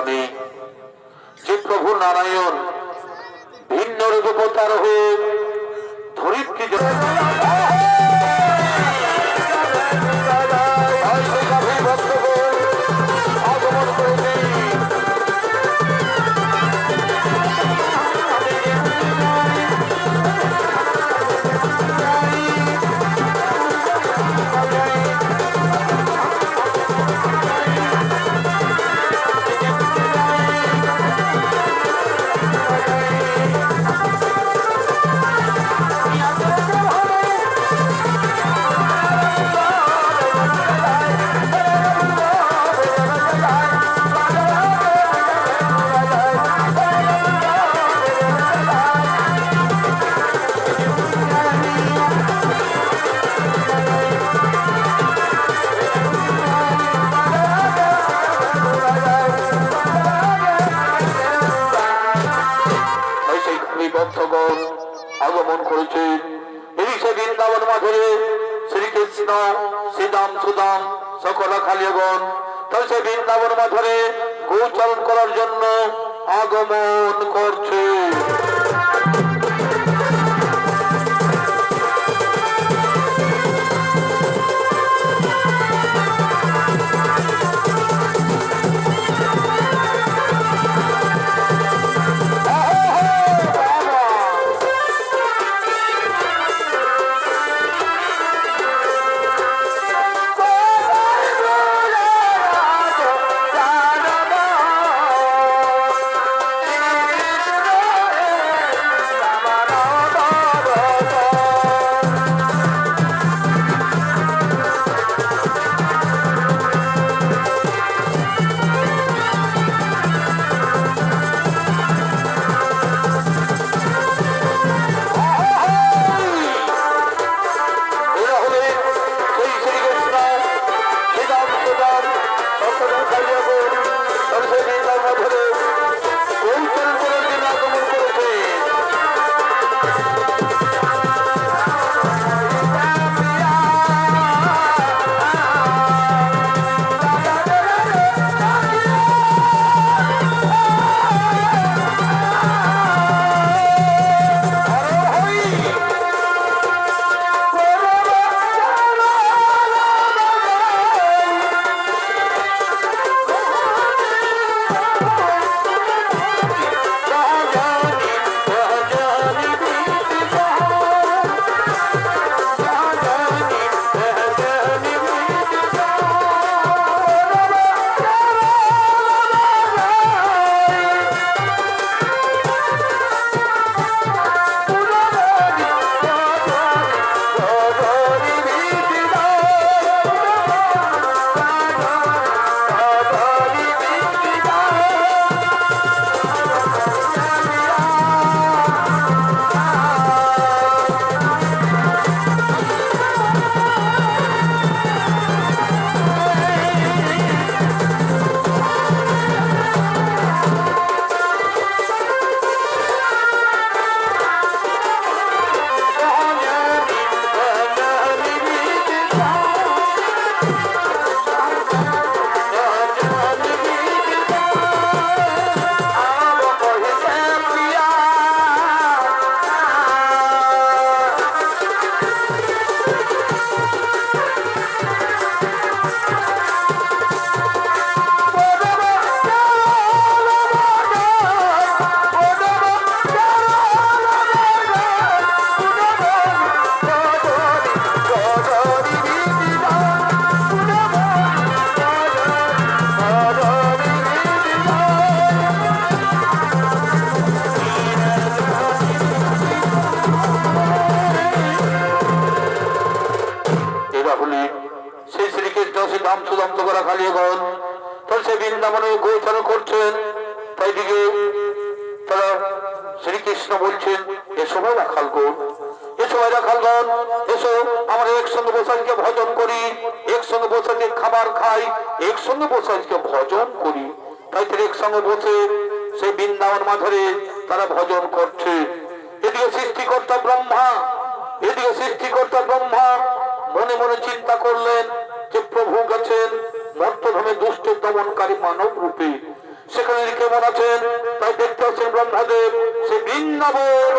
পাবে যে প্রভু নারায়ণ ভিন্ন রূপতার হয়ে ধরিত্রী বৃন্দাবন মাথরে গোচরণ করার জন্য আগমন করছে। ভজন করছে। এদিকে সৃষ্টিকর্তা ব্রহ্মা, এদিকে সৃষ্টিকর্তা ব্রহ্মা মনে মনে চিন্তা করলেন যে প্রভু গেছেন মর্তধামে দুষ্ট দমনকারী মানব রূপে। সেখানে কেমন আছেন? তাই দেখতে পাচ্ছেন ব্রহ্মাদেব, সে বৃন্দাবন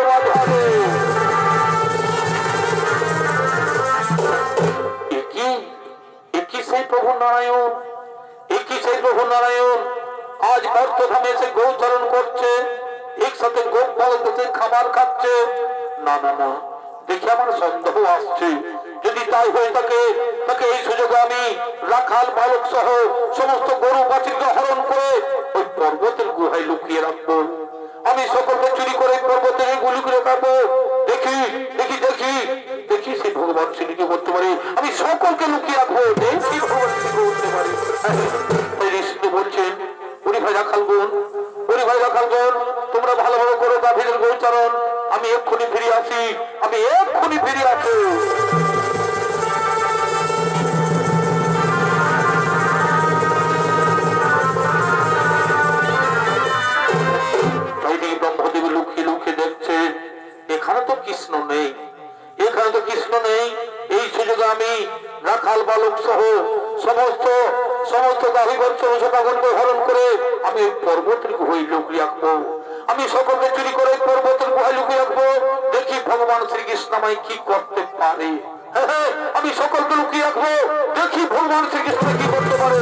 একই সেই প্রভু নারায়ণ? একই সেই প্রভু নারায়ণ? আজ মর্তধামে এসে গৌচরণ করছে। একসাথে গোপ বলতেছে খাবার খাচ্ছে। না না না, দেখে আমার সন্দেহ আসছে। যদি তাই হয়ে থাকে, তাকে এই সুযোগে আমি রাখাল বালক সহ সমস্ত গরু বাছুরকে হরণ করে ওই পর্বতের গুহায় লুকিয়ে রাখব। আমি সকলকে চুরি করে পর্বতের গুলি করে রাখব দেখি দেখি দেখি দেখি সেই ভগবান শ্রী কি করতে পারে, আমি সকলকে লুকিয়ে রাখব। দেখি ভগবান শ্রী কি করতে পারে। বলছেন, উনি ভাই রাখাল বোন উনি ভাই রাখাল বোন তোমরা ভালোভাবে করো গাভীদের গোচারণ। আমি এক্ষুনি ফিরে আসি, আমি এক্ষুনি ফিরে আসি। কৃষ্ণ নেই। এই সুযোগে আমি রাখাল, বালক সহ সমস্ত সমস্ত সকাগণকে হরণ করে আমি এই পর্বতের গুহায় লুকিয়ে রাখব। আমি সকলকে চুরি করে পর্বতের গুহায় লুকিয়ে রাখব। দেখি ভগবান শ্রীকৃষ্ণ আমায় কি করতে পারে। আমি সকলকে লুকিয়ে রাখব। দেখি ভগবান শ্রীকৃষ্ণ কি করতে পারে।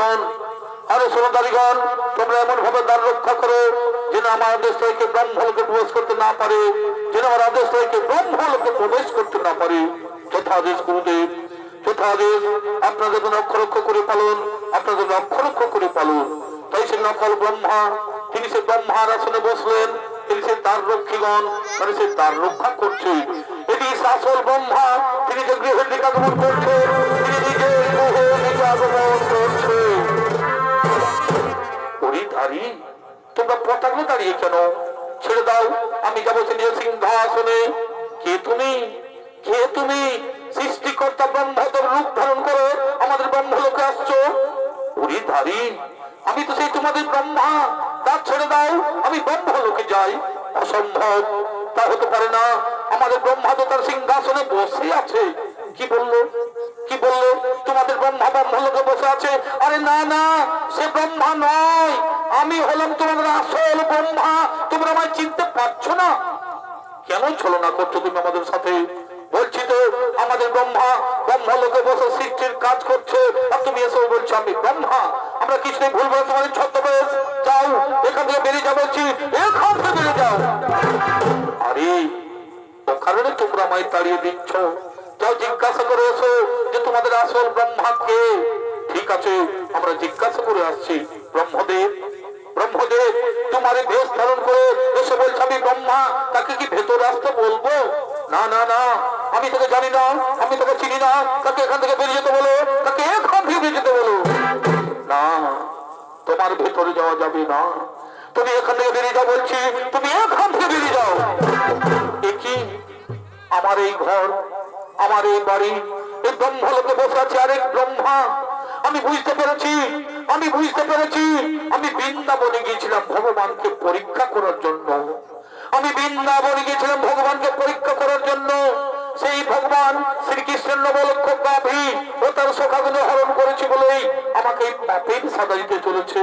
দারিগণ আরে শোনো দারিগণ তোমরা এমন ভাবে দ্বার রক্ষা করো যেন আমার আদেশ থেকে ব্রহ্মলোকে প্রবেশ করতে না পারে, যেন আমার আদেশ থেকে ব্রহ্মলোকে প্রবেশ করতে না পারে। যথাদেশ গুরুদেব যথাদেশ আপনাদের জন্য অক্ষরক্ষ করে পালন, আপনাদের জন্য অক্ষরক্ষ করে পালন। তাই সে নকল ব্রহ্মা, তিনি সে ব্রহ্মার আসনে বসলেন, তিনি সে তার রক্ষীগণ মানে সে তার রক্ষা করছে। এটি শাসল ব্রহ্মা, তিনি যে গৃহের দিকে আগমন করছে তিনি পরিধারী তোমরা পতাকা দাঁড়িয়ে কেন? ছেড়ে দাও, আমি যাব সিংহাসনে কে তুমি? কে তুমি? সৃষ্টিকর্তা ব্রহ্মতর রূপ ধারণ করে আমাদের ব্রহ্মলোকে আসছো? পরিধারী আমি তো সেই তোমাদের ব্রহ্মা। তা ছেড়ে দাও, আমি ব্রহ্মলোকে যাই। অসম্ভব, তা হতে পারে না। আমাদের ব্রহ্মা তো তার সিংহাসনে বসে আছে। কি বলল? কি বলল? তোমাদের ব্রহ্মা ব্রহ্মলোকে বসে আছে। আরে না না, সে ব্রহ্মা নয়। আমি হলাম তোমাদের আসল ব্রহ্মা। তোমরা আমায় চিনতে পারছ না? কেন ছলনা করছ তুমি আমাদের সাথে? বলছি তো, আমাদের ব্রহ্মা ব্রহ্মলোকে বসে সৃষ্টির কাজ করছে। আর তুমি এসে বলছো আমি ব্রহ্মা। আমরা কিছুতেই ভুলবো না, তোমাদের ছদ্মবেশ। যাও, এখান থেকে বেরিয়ে যাও বলছি। এখান থেকে বেরিয়ে যাও। আরে ও কারণে তোমরা আমায় তাড়িয়ে দিচ্ছ। যাও জিজ্ঞাসা করে এসো যে তোমাদের আসল ব্রহ্মা কে? ঠিক আছে, আমরা জিজ্ঞাসা করে আসছি। ব্রহ্মদেব ব্রহ্মদেব, তোমার বেশ ধারণ করে এসে বলছে, আমি ব্রহ্মা, তাকে কি ভেতরে আসতে বলব? না না না, আমি তোকে জানি না, আমি তোকে চিনি না, তাকে এখান থেকে বেরিয়ে যেতে বলো, তাকে এখান থেকে বেরিয়ে যেতে বলো। না, তোমার ভেতরে যাওয়া যাবে না। তুমি এখান থেকে বেরিয়ে যাও বলছি, তুমি এখান থেকে বেরিয়ে যাও। এ কি? আমার এই ঘর আমার এই বাড়ি, এই ব্রহ্মলোকে বসে আছে আরেক ব্রহ্মা। আমি বুঝতে পেরেছি, আমি বুঝতে পেরেছি, আমি বৃন্দাবনে গিয়েছিলাম ভগবানকে পরীক্ষা করার জন্য। আমি বৃন্দাবনে গিয়েছিলাম ভগবানকে পরীক্ষা করার জন্য। সেই ভগবান শ্রীকৃষ্ণের নবলক্ষ গাভী ও তার সখাগুলো হরণ করেছে বলেই আমাকে এই পাপের সাজা দিতে চলেছে।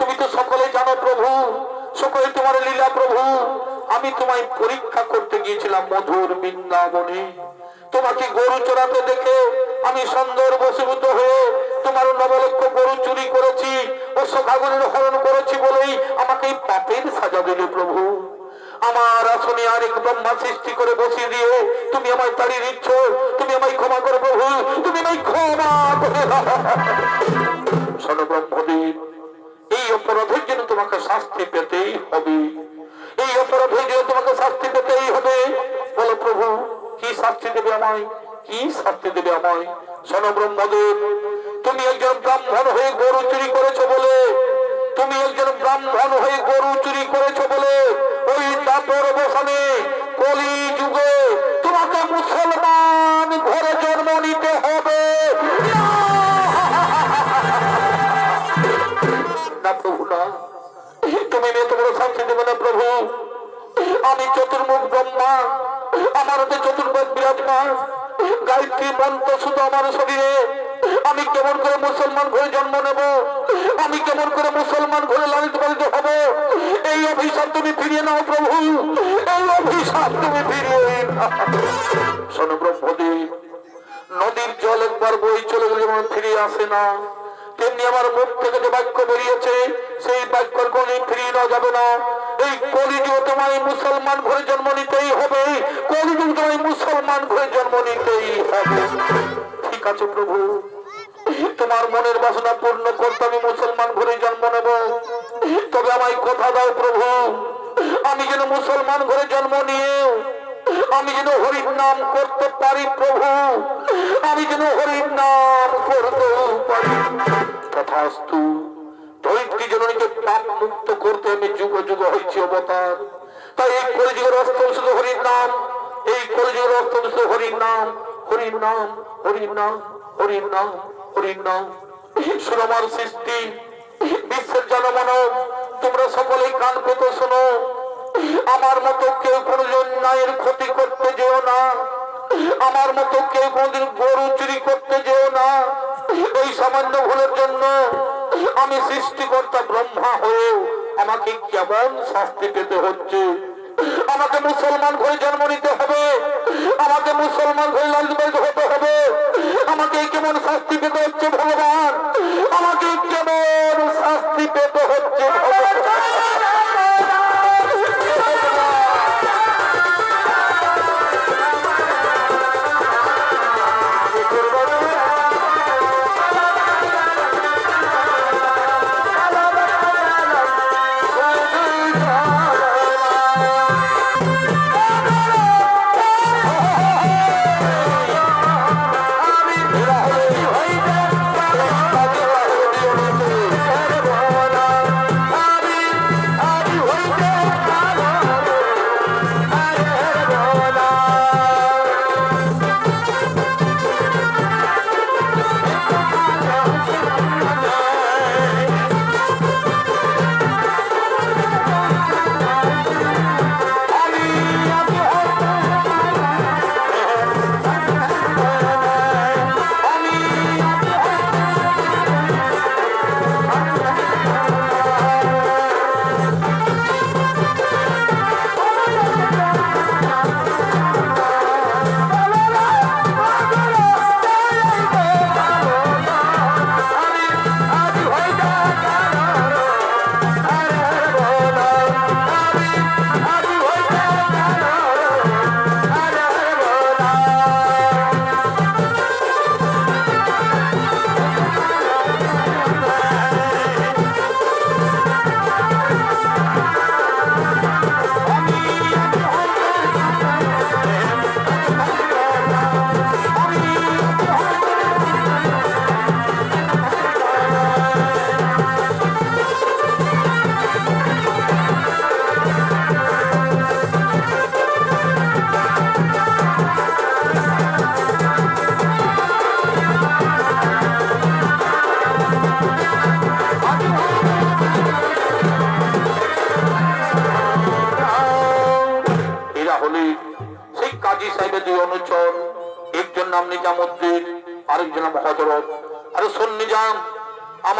তুমি তো সকলে জানো প্রভু সকলে তোমার লীলা প্রভু। আমি তোমায় পরীক্ষা করতে গিয়েছিলাম মধুর বৃন্দাবনে। তোমাকে গরু চড়াতে দেখে আমি সুন্দর বসীভূত হয়ে তোমার নবলক্ষ গরু চুরি করেছি ও সখাগুলির হরণ করেছি বলেই আমাকে পাপের সাজা দিলে প্রভু। আমার আসনে আরেক ব্রহ্মা সৃষ্টি করে বসিয়ে দিয়ে, তুমি আমায় তাড়িয়ে দিচ্ছ, তুমি আমায় ক্ষমা করো প্রভু, তুমি আমায় ক্ষমা করে দাও। শোনো ব্রহ্মদেব এই অপরাধের জন্য তোমাকে শাস্তি পেতেই হবে। এই অপরাধের জন্য তোমাকে শাস্তি পেতেই হবে। বলো প্রভু, কি শাস্তি দেবে আমায়? কি শাস্তি দেবে আমায়? শোনো ব্রহ্মদেব, তুমি একজন ব্রাহ্মণ হয়ে গরু চুরি করেছ বলে, তুমি একজন ব্রাহ্মণ হয়ে গরু চুরি করেছ বলে, ওই দাপর বসানে কলি যুগে তোমাকে মুসলমান ঘরে জন্ম নিতে হবে। না প্রভু না। তুমি এত বড় শান্তি দেবে না প্রভু। আমি চতুর্মুখ ব্রহ্মা। আমার হাতে চতুর্মুখ বিরাজমান গায়ত্রী মন্ত্র শুধু আমার শরীরে। আমি কেমন করে মুসলমান ঘরে জন্ম নেব? আমি কেমন করে মুসলমান ঘরে লালিত পালিত হব? এই অভিশাপ তুমি ফিরিয়ে নাও প্রভু। এই অভিশাপ তুমি ফিরিয়ে শোনো ব্রহ্মদেব, নদীর জল একবার বই চলে গেলে যেমন ফিরে আসে না। তেমনি আমার মুখ থেকে যে বাক্য বেরিয়েছে, সেই বাক্যর কোনই ফিরিয়ে নেওয়া যাবে না। এই কলিযুগ তোমায় মুসলমান ঘরে জন্ম নিতেই হবে। কলিযুগ তোমায় মুসলমান ঘরে জন্ম নিতেই হবে। ঠিক আছে প্রভু, তোমার মনের বাসনা পূর্ণ করতে আমি মুসলমান ঘরে জন্ম নেব। তবে আমায় কথা দাও প্রভু, আমি যেন মুসলমান ঘরে জন্ম নিয়ে আমি যেন হরির নাম করতে পারি প্রভু, আমি যেন হরির নাম করতে পারি। তথাস্তু। জননীকে পাপ মুক্ত করতে আমি যুগ যুগ হয়েছি অবতার। তাই এই কলিযুগের শুধু হরির নাম, এই কলিযুগের হচ্ছে হরির নাম হরির নাম হরির নাম হরির নাম হরির নাম। সুরমার সৃষ্টি বিশ্বের জনমানব, তোমরা সকলেই কান পেতে শোনো। আমার মতো কেউ কোনোদিন ন্যায়ের ক্ষতি করতে যেও না। আমার মতো কেউ কোনোদিন গরু চুরি করতে যেও না। এই সামান্য ভুলের জন্য আমি সৃষ্টিকর্তা ব্রহ্মা হয়ে আমাকে কেমন শাস্তি পেতে হচ্ছে? আমাকে মুসলমান হয়ে জন্ম নিতে হবে। আমাকে মুসলমান হয়ে লালিত হতে হবে। আমাকে কেমন শাস্তি পেতে হচ্ছে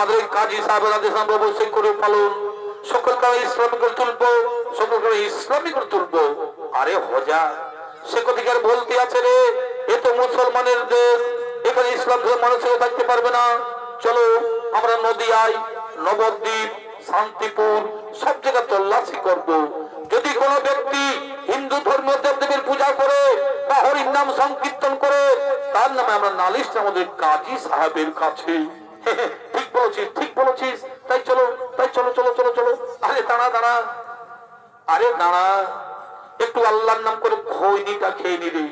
আমাদের কাজী সাহেবের আদেশ আমরা অবশ্যই করে পালন, সকল সকলকে ইসলামী করে তুলবো, সকল সকলকে ইসলামী করে তুলবো। আরে হজা, সে কোথেকে আর বলতে আছে রে? এ তো মুসলমানের দেশ, এখানে ইসলাম ধর্ম মানুষের থাকতে পারবে না। চলো, আমরা নদিয়ায় নবদ্বীপ, শান্তিপুর, সব জায়গায় তল্লাশি করব। যদি কোনো ব্যক্তি হিন্দু ধর্মীয় দেবদেবীর পূজা করে বা হরির নাম সংকীর্তন করে, তার নামে আমরা নালিশ আমাদের কাজী সাহেবের কাছে। বলেছিস, ঠিক বলেছিস। তাই চলো তাই চলো চলো চলো চলো। আরে দাঁড়া দাঁড়া। আরে দাঁড়া। একটু আল্লাহর নাম করে খৈনিটা খেয়ে নি রে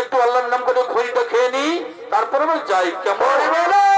একটু আল্লাহর নাম করে খৈনিটা খেয়ে নি, তারপরে যাই। কেমন?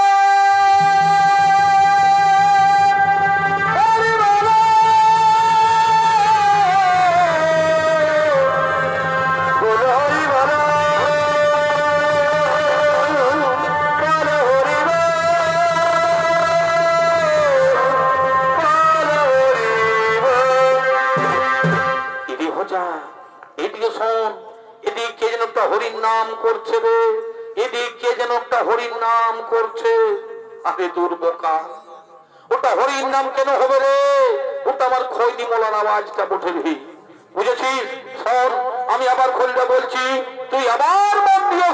যেন হরির নাম করছে। আরে দুর্বোকা, ওটা হরির নাম কেন হবে রে? ওটা আমার খৈনি মোলার আওয়াজটা নি বুঝেছিস? সর আমি আবার খোলটা বলছি, তুই আবার মন দিয়ে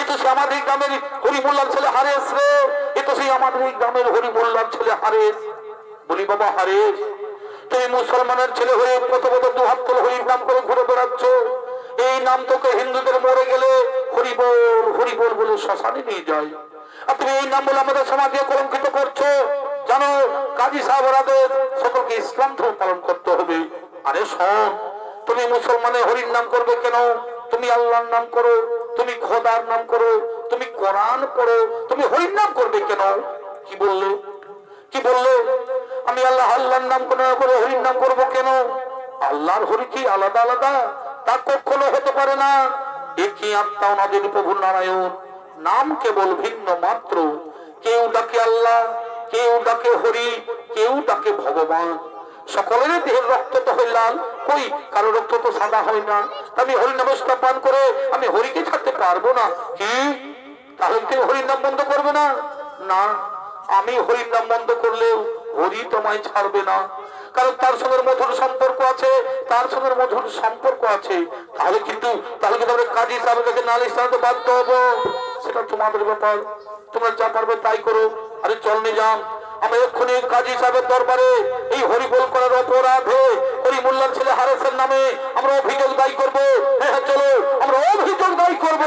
এ তো সে আমাদের গ্রামের হরিমোল্লার ছেলে হারেস রে। এ তো সেই আমাদের গ্রামের হরিমোল্লার ছেলে হারেস। বলি, বাবা, হারেস? তুমি মুসলমানের ছেলে হয়ে কত কত দু হাত তোলে হরির নাম করে ঘুরে বেড়াচ্ছ? এই নাম তোকে হিন্দুদের মরে গেলে হরিবল হরিবল বলে শ্মশানে নিয়ে যায়। আর তুমি এই নাম বলে আমাদের সমাজে কলঙ্কিত করছ? জানো, কাজী সাহেবের আদেশ, সকলকে ইসলাম ধর্ম পালন করতে হবে। আরে শোন, তুমি মুসলমানের হরির নাম করবে কেন? তুমি আল্লাহর নাম করো। তুমি খোদার নাম করো, তুমি কোরআন পড়ো, তুমি হরির নাম করবে কেন? কি বললে? কি বললে? আমি আল্লাহ, আল্লাহর নাম করে করে হরির নাম করব কেন? আল্লাহর হরি কি আলাদা আলাদা? তা কখনো হতে পারে না। একই আত্মা ওনাদের প্রভু নারায়ণ। নাম কেবল ভিন্ন মাত্র। কেউ ডাকে আল্লাহ, কেউ ডাকে হরি, কেউ ডাকে ভগবান। সকলের দেহের রক্ত তো লাল কই? কারও রক্ত তো সাদা হয় না। আমি হরি নমস্কার পান করে আমি হরিকে ছাড়তে পারব না। কি? তাহলে তুমি হরির নাম বন্ধ করবে না? না, আমি হরির নাম বন্ধ করলেও হরি তোমায় ছাড়বে না। কারণ তার সঙ্গে মধুর সম্পর্ক আছে, তার সঙ্গে মধুর সম্পর্ক আছে। তাহলে কিন্তু তাহলে কিন্তু আমরা কাজী সাহেবের কাছে নালিশ জানাতে বাধ্য হব। সেটা তোমাদের ব্যাপার। তোমরা যা পারবে তাই করো। আরে চল নিজাম আমরা এক্ষুনি কাজী সাহেবের দরবারে এই হরিবোল করার অপরাধে হরি মোল্লার ছেলে হারেসের নামে আমরা অভিযোগ দায়ী করব। হ্যাঁ, হ্যাঁ চলো, আমরা অভিযোগ দায়ী করব।